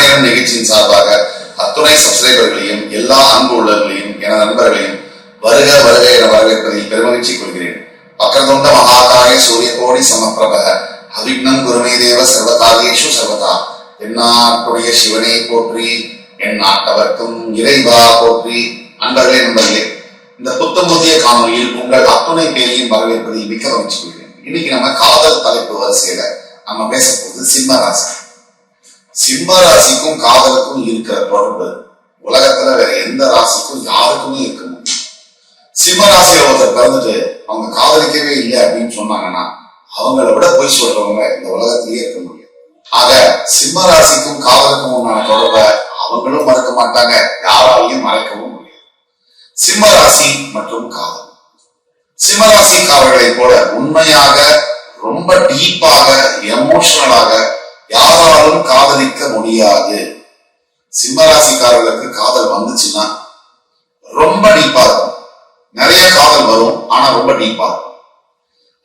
நேரம் நிகழ்ச்சியின் சார்பாக அத்துணை சப்ஸ்கிரைபர்களையும் எல்லா அன்பு உள்ளவர்களையும் என நண்பர்களையும் வருக வருக என வரவேற்பதில் பெருமகிழ்ச்சி கொள்கிறேன். பக்கரதுண்ட மகாகாய சூரிய கோடி சமப்பிரப அவிக்னம் குருமே தேவ சர்வகாரியேஷு சர்வதா. என்னாட்டுடைய சிவனை போற்றி என் நாட்டவர்க்கும் இறைவா போற்றி. அன்பர்களே நண்பர்களே இந்த புத்தம் புதிய காணொலியில் உங்கள் அத்துணை பேரையும் வரவேற்பதில் மிக்க மகிழ்ச்சி கொள்கிறேன். இன்னைக்கு நம்ம காதல் தலைப்பு வரிசையில நம்ம பேச போகுது சிம்ம ராசி சிம்ம ராசிக்கும் காதலுக்கும் இருக்கிற தொடர்பு உலகத்துல வேற எந்த ராசிக்கும் யாருக்குமே இருக்க முடியும் சிம்ம ராசியில ஒருத்தர் பிறந்துட்டு அவங்க காதலிக்கவே இல்லை அப்படின்னு சொன்னாங்கன்னா அவங்கள விட பொய் சொல்றவங்க இந்த உலகத்திலேயே இருக்க முடியும் ஆக சிம்ம ராசிக்கும் காதலுக்கும் உண்டான தொடர்பை அவங்களும் மறக்க மாட்டாங்க யாராலையும் மறைக்கவும் முடியாது. சிம்ம ராசி மற்றும் காதல். சிம்ம ராசிக்காரர்களைப் போல உண்மையாக ரொம்ப டீப்பாக எமோஷனலாக காதலிக்க முடியாது. சிம்மராசிக்காரர்களுக்கு காதல் வந்துச்சுன்னா ரொம்ப டீப்பா இருக்கும். நிறைய காதல் வரும் ஆனா ரொம்ப டீப்பா இருக்கும்.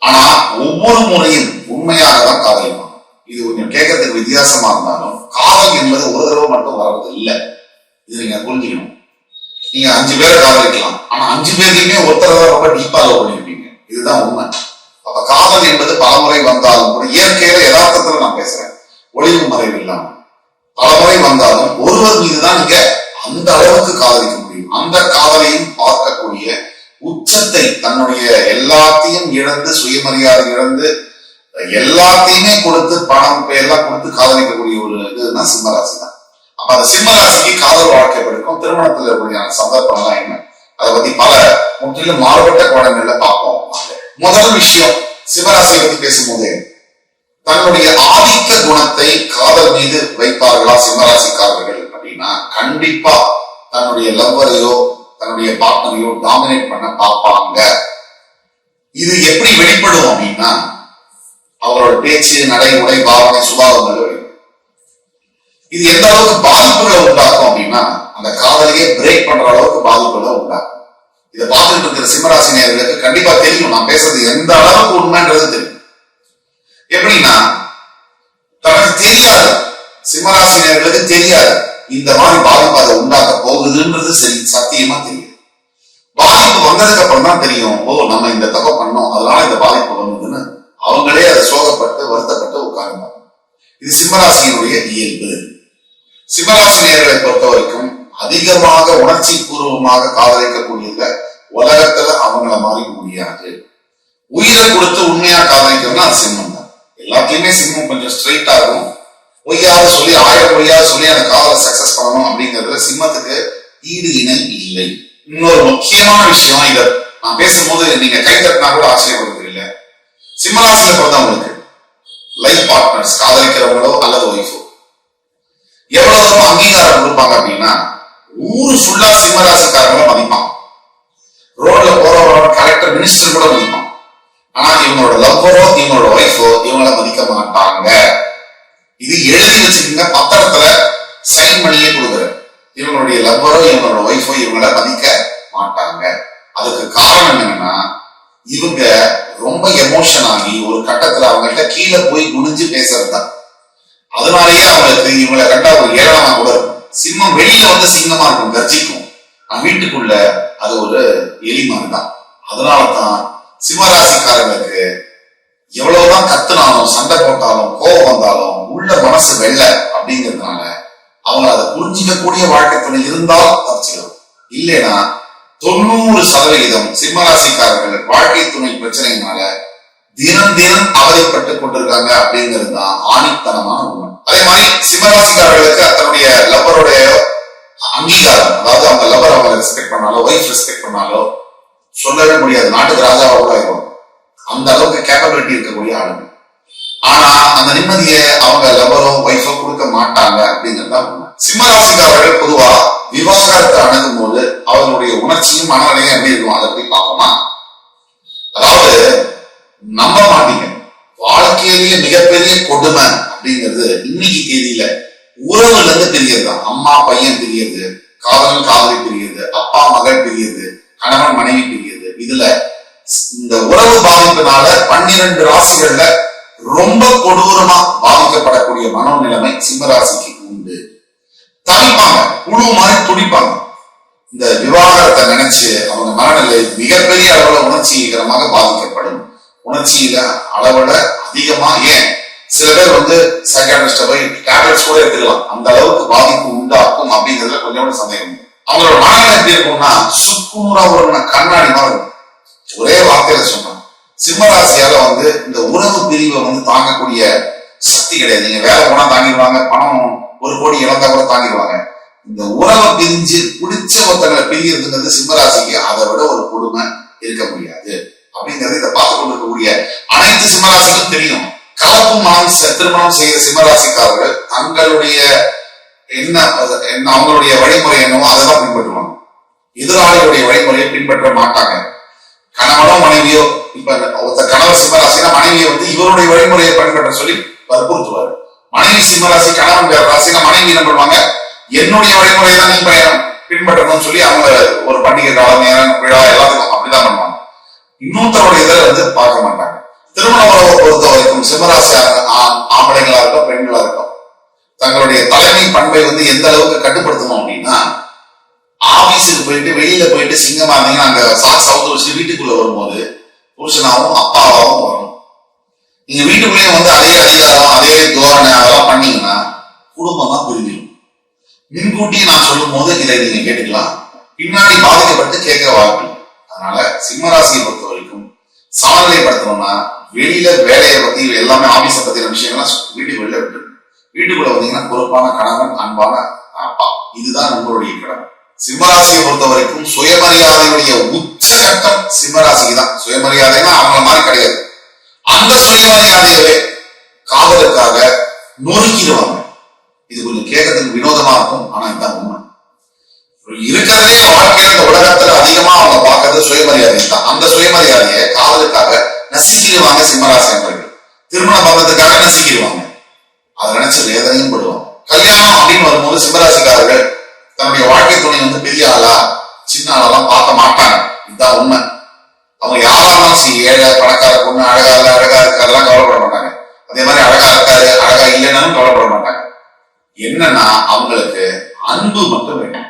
ஆனா ஒவ்வொரு முறையும் உண்மையாக தான் காதலிப்பாங்க இது கொஞ்சம் கேட்கறதுக்கு வித்தியாசமா இருந்தாலும் காதல் என்பது ஒரு தடவை மட்டும் வர்றது இல்லை. இது நீங்க புரிஞ்சுக்கணும். நீங்க அஞ்சு பேரை காதலிக்கலாம். ஆனா அஞ்சு பேர்லையுமே ஒருத்தர் தான் ரொம்ப டீப்பா லவ் பண்ணிருப்பீங்க. இதுதான் உண்மை. அப்ப காதல் என்பது பலமுறை வந்தாலும் கூட இயற்கையில யதார்த்தத்துல நான் பேசுறேன். ஒளிவு மறைவு பல முறை வந்தாலும் ஒருவர் மீதுதான் நீங்க அந்த அளவுக்கு காதலிக்க முடியும். அந்த காதலையும் பார்க்கக்கூடிய உச்சத்தை தன்னுடைய எல்லாத்தையும் இழந்து சுயமரியாதை இழந்து எல்லாத்தையுமே கொடுத்து பணம் இப்ப எல்லாம் கொடுத்து காதலிக்கக்கூடிய ஒரு இதுதான் சிம்மராசி தான் அப்ப அந்த சிம்மராசிக்கு காதல் வாழ்க்கை பிடிக்கும் திருமணத்துல இருக்கக்கூடிய சந்தர்ப்பம்லாம் என்ன? அதை பத்தி பல முற்றிலும் மாறுபட்ட கோணங்கள்ல பார்ப்போம். முதல் விஷயம் சிம்மராசியை பத்தி பேசும்போது தன்னுடைய ஆதிக்க குணத்தை காதல் மீது வைப்பார்களா சிம்மராசிக்காரர்கள் அப்படின்னா கண்டிப்பா தன்னுடைய லவ்வரையோ தன்னுடைய பார்ட்னரையோ டாமினேட் பண்ண பார்ப்பாங்க. இது எப்படி வெளிப்படும் அப்படின்னா அவரோட பேச்சு நடை உடை பாவனை சுபாவங்கள் இது எந்த அளவுக்கு பாதிப்புகளை உண்டாக்கும் அப்படின்னா அந்த காதலையே பிரேக் பண்ற அளவுக்கு பாதிப்புகளை உண்டாக்கும். இதை பார்த்துட்டு இருக்கிற சிம்மராசி நேயர்களுக்கு கண்டிப்பா தெரியும் நான் பேசுறது எந்த அளவுக்கு உண்மைன்றது தெரியும். எப்படின்னா தனக்கு தெரியாது. சிம்மராசினியர்களுக்கு தெரியாது. இந்த மாதிரி பாதிப்பு அதை உண்டாக்க போகுதுன்றது சரி சத்தியமா தெரியும். பாதிப்பு வந்ததுக்கு அப்புறம் தான் தெரியும். ஓ நம்ம இந்த தப்பை பண்ணோம். அதனால இந்த பாதிப்பு வந்ததுன்னு அவங்களே அதை சோகப்பட்டு வருத்தப்பட்டு உட்காருவாங்க இது சிம்மராசியினுடைய இயல்பு. சிம்மராசினியர்களை பொறுத்த வரைக்கும் அதிகமாக உணர்ச்சி பூர்வமாக காதலிக்கக்கூடியதுல உலகத்துல அவங்கள மாறி முடியாது. உயிரை கொடுத்து உண்மையா காதலிக்கிறதுனா அது சிம்மம். எல்லாத்தையுமே சிம்மம் கொஞ்சம் ஸ்ட்ரைட்டா ஆகும் பொய்யாவது சொல்லி ஆயிரம் பொய்யாவது சொல்லி அந்த காதலை சக்சஸ் பண்ணணும் அப்படிங்கிறதுல சிம்மத்துக்கு ஈடு இணை இல்லை. இன்னொரு முக்கியமான விஷயம் இத நான் பேசும்போது நீங்க கை தட்டினா கூட ஆச்சரியப்படுறது இல்லை சிம்மராசியில பிறந்தவங்களுக்கு லைஃப் பார்ட்னர்ஸ் காதலிக்கிறவங்களோ அல்லது ஒய்ஃபோ எவ்வளவு தூரம் அங்கீகாரம் கொடுப்பாங்க அப்படின்னா ஊரு ஃபுல்லா சிம்மராசிக்காரங்களும் மதிப்பான் ரோட்ல போறவரோட கலெக்டர் மினிஸ்டர் கூட மதிப்பான் ஆனா இவங்களோட லவ்வரோ இவங்களோட ஒய்ஃபோ இவங்கள மதிக்க மாட்டாங்க. இது எழுதி வச்சிருக்கீங்க பத்திரத்துல சைன் பண்ணியே கொடுக்குறேன் இவங்களுடைய லவ்வரோ இவங்களோட ஒய்ஃபோ இவங்கள மதிக்க மாட்டாங்க. அதுக்கு காரணம் என்னன்னா இவங்க ரொம்ப எமோஷன் ஆகி ஒரு கட்டத்துல அவங்கள்ட்ட கீழே போய் குனிஞ்சு பேசுறது அதனாலயே அதனாலேயே அவங்களுக்கு இவங்களை கண்டா ஒரு ஏழாமா கூட இருக்கும். சிம்மம் வெளியில வந்து சிங்கமா இருக்கும் கர்ஜிக்கும். வீட்டுக்குள்ள அது ஒரு எலி மாதிரி தான் அதனாலதான் சிம்மராசிக்காரங்களுக்கு எவ்வளவுதான் கத்துனாலும் சண்டை போட்டாலும் கோபம் வந்தாலும் உள்ள மனசு வெள்ள அப்படிங்கிறதுனால அவங்க அதை புரிஞ்சிக்கக்கூடிய வாழ்க்கை துணை இருந்தால் தப்பிச்சிடும் இல்லைன்னா தொண்ணூறு சதவிகிதம் சிம்மராசிக்காரர்கள் வாழ்க்கை துணை பிரச்சனையினால தினம் தினம் அவதிப்பட்டு கொண்டிருக்காங்க அப்படிங்கிறது தான் ஆணித்தனமான உண்மை. அதே மாதிரி சிம்மராசிக்காரர்களுக்கு தன்னுடைய லவ்வருடைய அங்கீகாரம் அதாவது அவங்க லவர் அவங்க ரெஸ்பெக்ட் பண்ணாலோ ஒய்ஃப் ரெஸ்பெக்ட் பண்ணாலோ சொல்லவே முடியாது. நாட்டுக்கு ராஜாவா கூட இருக்கும் அந்த அளவுக்கு கேப்பபிலிட்டி இருக்கக்கூடிய ஆளுங்க. ஆனா அந்த நிம்மதியை அவங்க லவரோ ஒய்ஃபோ கொடுக்க மாட்டாங்க அப்படின்னு தான் சிம்மராசிக்காரர்கள் பொதுவா விவாகரத்தை அணுகும் போது அவர்களுடைய உணர்ச்சியும் மனநிலையும் எப்படி இருக்கும்? அதை பத்தி பார்ப்போமா? அதாவது நம்ப மாட்டீங்க. வாழ்க்கையிலேயே மிகப்பெரிய கொடுமை அப்படிங்கிறது இன்னைக்கு தேதியில உறவுல இருந்து தெரியறதுதான் அம்மா பையன் தெரியறது காதலன் காதலி தெரியறது அப்பா மகள் தெரியறது கணவன் மனைவி இதுல இந்த உறவு பாதிப்பினால பன்னிரண்டு ராசிகள்ல ரொம்ப கொடூரமா பாதிக்கப்படக்கூடிய மனோநிலைமை சிம்மராசிக்கு உண்டு. தவிப்பாங்க. குழு மாதிரி துடிப்பாங்க. இந்த விவாகரத்தை நினைச்சு அவங்க மனநிலை மிகப்பெரிய அளவுல உணர்ச்சிகரமாக பாதிக்கப்படும். உணர்ச்சியில அளவுல அதிகமா ஏன்? சில பேர் வந்து சைக்காட்ரிஸ்ட போய் டேப்லெட்ஸ் கூட எடுத்துக்கலாம். அந்த அளவுக்கு பாதிப்பு உண்டாக்கும் அப்படிங்கிறதுல கொஞ்சம் கூட சந்தேகம் அவங்களோட மனநிலை எப்படி இருக்கும்னா சுக்குநூறா ஒரு கண்ணாடி மாதிரி இருக்கும். ஒரே வார்த்தையில சொன்னான் சிம்மராசியால வந்து இந்த உறவு பிரிவை வந்து தாங்கக்கூடிய சக்தி கிடையாது. நீங்க வேலை போனா தாங்கிடுவாங்க பணம் ஒரு கோடி இழந்தா கூட தாங்கிடுவாங்க. இந்த உறவை பிரிஞ்சு பிடிச்ச ஒருத்தங்களை பிரிகிறதுங்கிறது சிம்மராசிக்கு அதை விட ஒரு கொடுமை இருக்க முடியாது. அப்படிங்கறது இதை பார்த்து கொண்டிருக்கக்கூடிய அனைத்து சிம்மராசிக்கும் தெரியும். கலப்பு மனம் திருமணம் செய்த சிம்மராசிக்காரர்கள் தங்களுடைய என்ன என்ன அவங்களுடைய வழிமுறை என்னவோ அதெல்லாம் பின்பற்றுவாங்க. எதிராளியுடைய வழிமுறையை பின்பற்ற மாட்டாங்க. கணவனோ மனைவியோ இப்ப ஒருத்த கணவர் சிம்மராசினா மனைவியை வந்து இவருடைய வழிமுறையை பின்பற்ற சொல்லி வற்புறுத்துவார். மனைவி சிம்மராசி கணவன் பேர் ராசினா மனைவி என்ன பண்ணுவாங்க? என்னுடைய வழிமுறையை தான் நீ பயணம் பின்பற்றணும்னு சொல்லி அவங்க ஒரு பண்டிகை காலம் நேரம் விழா எல்லாத்துக்கும் அப்படிதான் பண்ணுவாங்க. இன்னொருத்தருடைய இதை வந்து பார்க்க மாட்டாங்க. திருமண உறவை பொறுத்த வரைக்கும் சிம்மராசி ஆம்பளைங்களா இருக்கும் பெண்களா இருக்கும் தங்களுடைய தலைமை பண்பை வந்து எந்த அளவுக்கு கட்டுப்படுத்தணும் அப்படின்னா ஆபீஸுக்கு போயிட்டு வெளியில போயிட்டு சிங்கமா இருந்தீங்கன்னா அங்க சாக்ஸ் அவுத்து வச்சு வீட்டுக்குள்ள வரும்போது புருஷனாவும் அப்பாவாகவும் வரணும் நீங்க வீட்டுக்குள்ளேயே வந்து அதே அதிகாரம் அதே தோரணை அதெல்லாம் பண்ணீங்கன்னா குடும்பம் தான் புரிஞ்சிடும் முன்கூட்டி நான் சொல்லும் போது இதை நீங்க கேட்டுக்கலாம். பின்னாடி பாதிக்கப்பட்டு கேட்க வாய்ப்பு அதனால சிம்மராசியை பொறுத்த வரைக்கும் சமநிலைப்படுத்தணும்னா வெளியில வேலையை பத்தி எல்லாமே ஆபீஸை பத்தின விஷயங்கள்லாம் வீட்டுக்கு வெளியில விட்டு வீட்டுக்குள்ள வந்தீங்கன்னா பொறுப்பான கணவன் அன்பான அப்பா. இதுதான் உங்களுடைய கடமை. சிம்மராசியை பொறுத்த வரைக்கும் சுயமரியாதையுடைய உச்சகட்டம் சிம்மராசிக்கு தான் சுயமரியாதைனா அவங்கள மாதிரி கிடையாது. அந்த சுயமரியாதையவே காதலுக்காக நொறுக்கிடுவாங்க. இது கொஞ்சம் கேட்கறதுக்கு வினோதமா இருக்கும் ஆனா இதுதான் உண்மை. இருக்கிறதே வாழ்க்கையில இந்த உலகத்துல அதிகமா அவங்க பார்க்கறது சுயமரியாதை தான். அந்த சுயமரியாதையை காதலுக்காக நசுக்கிடுவாங்க சிம்மராசி நண்பர்கள் திருமண பந்தத்துக்காக நசுக்கிடுவாங்க. அதை நினைச்சு வேதனையும் படுவாங்க கல்யாணம் அப்படின்னு வரும்போது சிம்மராசிக்காரர்கள் தன்னுடைய வாழ்க்கை துணை வந்து பெரிய ஆளா சின்ன ஆளெல்லாம் பார்க்க மாட்டாங்க. இதுதான் உண்மை. அவங்க யாரா இருந்தாலும் சரி ஏழை பணக்கார பொண்ணு அழகா இல்ல அழகா இருக்காரெல்லாம் கவலைப்பட மாட்டாங்க. அதே மாதிரி அழகா இருக்காரு அழகா இல்லைன்னாலும் கவலைப்பட மாட்டாங்க. என்னன்னா அவங்களுக்கு அன்பு மட்டும் வேண்டும்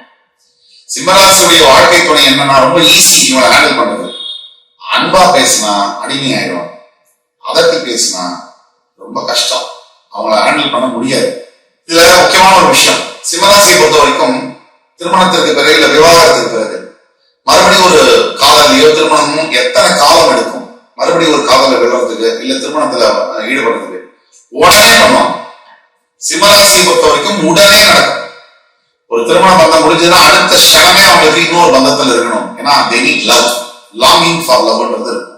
சிம்மராசியுடைய வாழ்க்கை துணை என்னன்னா ரொம்ப ஈஸி இவங்களை ஹேண்டில் பண்ணுது அன்பா பேசினா அடிமை ஆயிடும் அதட்டி பேசினா ரொம்ப கஷ்டம். அவங்கள ஹேண்டில் பண்ண முடியாது. இதுல முக்கியமான ஒரு விஷயம். சிம்மராசியை பொறுத்த வரைக்கும் திருமணத்திற்கு பிறகு இல்ல விவாகரத்துக்கு பிறகு மறுபடியும் ஒரு காதலையோ திருமணமும் எத்தனை காலம் எடுக்கும்? மறுபடியும் ஒரு காதல விடுறதுக்கு இல்ல திருமணத்துல ஈடுபடுறதுக்கு? உடனே பண்ணுவோம் சிம்மராசியை பொறுத்த வரைக்கும் உடனே நடக்கும். ஒரு திருமண பந்தம் முடிஞ்சதுன்னா அடுத்த க்ஷணமே அவங்களுக்கு இன்னொரு பந்தத்துல இருக்கணும். ஏன்னா they need love longing for லவ்ன்றது இருக்கும்.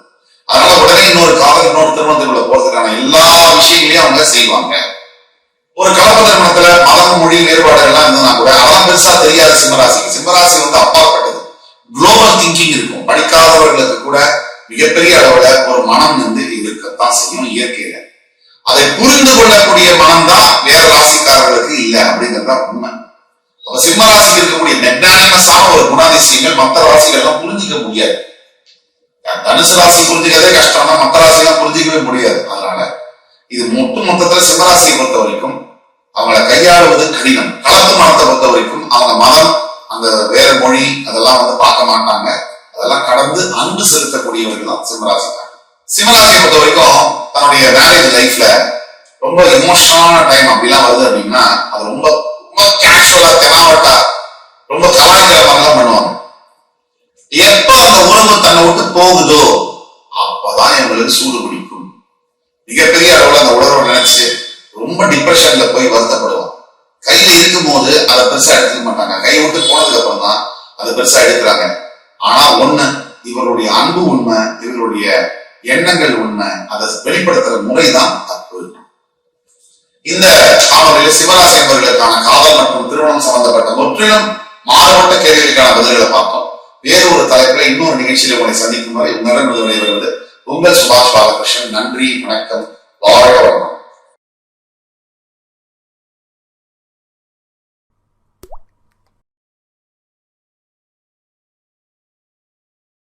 அதனால உடனே இன்னொரு காதல் இன்னொரு திருமணத்துக்குள்ள போறதுக்கான எல்லா விஷயங்களையும் அவங்க செய்வாங்க. ஒரு கலப்பு திருமணத்துல மதம் மொழி வேறுபாடு எல்லாம் இருந்ததுன்னா கூட அதெல்லாம் பெருசா தெரியாது சிம்மராசிக்கு. சிம்மராசி வந்து அப்பாற்பட்டது. குளோபல் திங்கிங் இருக்கும். படிக்காதவர்களுக்கு கூட மிகப்பெரிய அளவுல ஒரு மனம் வந்து இருக்கத்தான் செய்யும் இயற்கையில. அதை புரிந்து கொள்ளக்கூடிய மனம் தான் வேற ராசிக்காரர்களுக்கு இல்லை அப்படிங்கிறது உண்மை. அப்ப சிம்ம ராசிக்கு இருக்கக்கூடிய மெக்னானிமஸான ஒரு குணாதிசயங்கள் மற்ற ராசிகள் எல்லாம் புரிஞ்சிக்க முடியாது. தனுசு ராசி புரிஞ்சுக்கிறதே கஷ்டம். தான் மற்ற ராசியெல்லாம் புரிஞ்சிக்கவே முடியாது. அதனால இது மொட்டு மொத்தத்துல சிம்மராசியை பொறுத்த வரைக்கும் அவங்கள கையாளுவது கடினம். கலப்பு மனத்தை பொறுத்த வரைக்கும் அவங்க மதம் அந்த வேற மொழி அதெல்லாம் வந்து பார்க்க மாட்டாங்க. அதெல்லாம் கடந்து அன்பு செலுத்தக்கூடியவர்கள் தான் சிம்மராசி சிம்மராசியை பொறுத்த வரைக்கும் தன்னுடைய மேரேஜ் லைஃப்ல ரொம்ப எமோஷனலான டைம் அப்படிலாம் வருது அப்படின்னா அது ரொம்ப ரொம்ப கேஷுவலா தெனாவட்டா ரொம்ப கலாய்க்கிற மாதிரிலாம் பண்ணுவாங்க. எப்ப அந்த உறவு தன்னை விட்டு போகுதோ அப்பதான் எங்களுக்கு சூடு பிடிக்கும். மிகப்பெரிய அளவுல அந்த உணர்வை நினைச்சு ரொம்ப டிப்ரெஷன்ல போய் வருத்தப்படுவோம். கையில இருக்கும்போது அதை பெருசா எடுத்துக்க மாட்டாங்க. கை விட்டு போனதுக்கு அப்புறம் தான் அதை பெருசா எடுக்கிறாங்க. ஆனா ஒண்ணு இவருடைய அன்பு உண்மை இவருடைய எண்ணங்கள் உண்மை அதை வெளிப்படுத்துற முறைதான் தப்பு. இந்த காணொலியில் சிவராசி என்பவர்களுக்கான காதல் மற்றும் திருமணம் சம்பந்தப்பட்ட முற்றிலும் மாறுபட்ட கேள்விகளுக்கான பதில்களை பார்த்தோம். வேறு ஒரு தலைப்பில் இன்னொரு நிகழ்ச்சியில் உங்களை சந்திக்கும் வரை உங்களிடம் வருகிறது உங்கள் சுபாஷ் பாலகிருஷ்ணன். நன்றி வணக்கம். வாழ்க வளமுடன்.